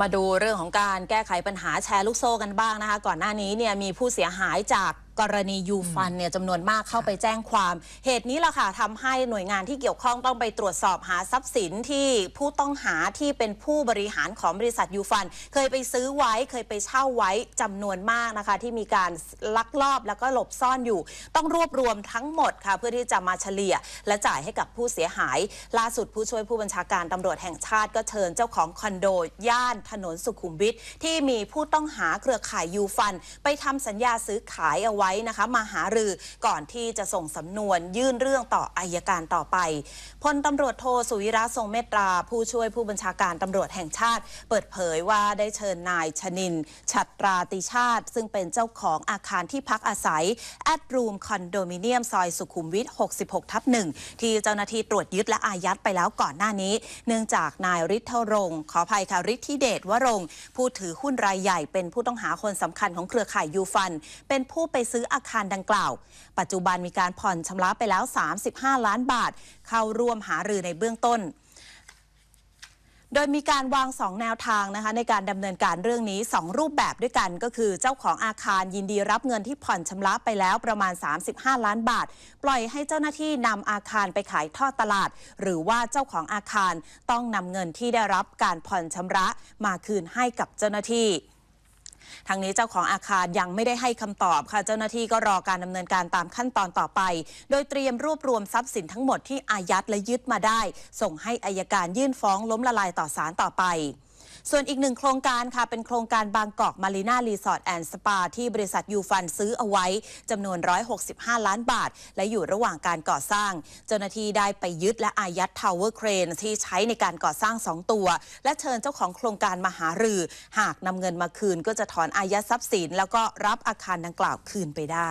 มาดูเรื่องของการแก้ไขปัญหาแชร์ลูกโซ่กันบ้างนะคะ ก่อนหน้านี้เนี่ยมีผู้เสียหายจาก กรณียูฟันเนี่ยจำนวนมากเข้าไปแจ้งความ เหตุนี้ล่ะค่ะทำให้หน่วยงานที่เกี่ยวข้องต้องไปตรวจสอบหาทรัพย์สินที่ผู้ต้องหาที่เป็นผู้บริหารของบริษัทยูฟัน เคยไปซื้อไว้เคยไปเช่าไว้จำนวนมากนะคะ ที่มีการลักลอบแล้วก็หลบซ่อนอยู่ ต้องรวบรวมทั้งหมดค่ะเพื่อที่จะมาเฉลี่ย และจ่ายให้กับผู้เสียหาย ล่าสุดผู้ช่วยผู้บัญชาการตำรวจแห่งชาติก็เชิญเจ้าของคอนโดย่านถนนสุขุมวิทที่มีผู้ต้องหาเครือข่ายยูฟัน ไปทำสัญญาซื้อขายเอาไว้นะคะมาหารือก่อนที่จะส่งสำนวนยื่นเรื่องต่ออายการต่อไปพลตำรวจโทสุวิระทรงเมตตา ผู้ช่วยผู้บัญชาการตำรวจแห่งชาติ เปิดเผยว่าได้เชิญนายชนิน ฉัตราติชาติ ซึ่งเป็นเจ้าของอาคารที่พักอาศัยแอดรูมคอนโดมิเนียมซอยสุขุมวิท 66 ทับหนึ่งที่เจ้าหน้าที่ตรวจยึดและอายัดไปแล้วก่อนหน้านี้ เนื่องจากนายฤทธิรงขออภัยค่ะฤทธิเดชวรงผู้ถือหุ้นรายใหญ่เป็นผู้ต้องหาคนสำคัญของเครือข่ายยูฟัน เป็นผู้ไปซื้ออาคารดังกล่าว ปัจจุบันมีการผ่อนชำระไปแล้ว 35 ล้านบาท เข้าร่วมหารือในเบื้องต้นโดยมีการวาง 2 แนวทางนะคะในการดำเนินการเรื่องนี้ 2 รูปแบบด้วยกันก็คือเจ้าของอาคารยินดีรับเงินที่ผ่อนชำระไปแล้วประมาณ 35 ล้านบาท ปล่อยให้เจ้าหน้าที่นำอาคารไปขายทอดตลาด หรือว่าเจ้าของอาคารต้องนำเงินที่ได้รับการผ่อนชำระมาคืนให้กับเจ้าหน้าที่ ทางนี้เจ้าของอาคารยังไม่ได้ให้คำตอบค่ะ เจ้าหน้าที่ก็รอการดำเนินการตามขั้นตอนต่อไป โดยเตรียมรวบรวมทรัพย์สินทั้งหมดที่อายัดและยึดมาได้ ส่งให้อายการยื่นฟ้องล้มละลายต่อศาลต่อไป ส่วนอีกหนึ่งโครงการค่ะ เป็นโครงการบางกอกมารีนารีสอร์ทแอนด์สปาที่บริษัทยูฟันซื้อเอาไว้จำนวน 165 ล้านบาท และอยู่ระหว่างการก่อสร้าง เจ้าหน้าที่ได้ไปยึดและอายัดทาวเวอร์เครนที่ใช้ในการก่อสร้าง 2 ตัว และเชิญเจ้าของโครงการมาหารือ หากนำเงินมาคืนก็จะถอนอายัดทรัพย์สิน แล้วก็รับอาคารดังกล่าวคืนไปได้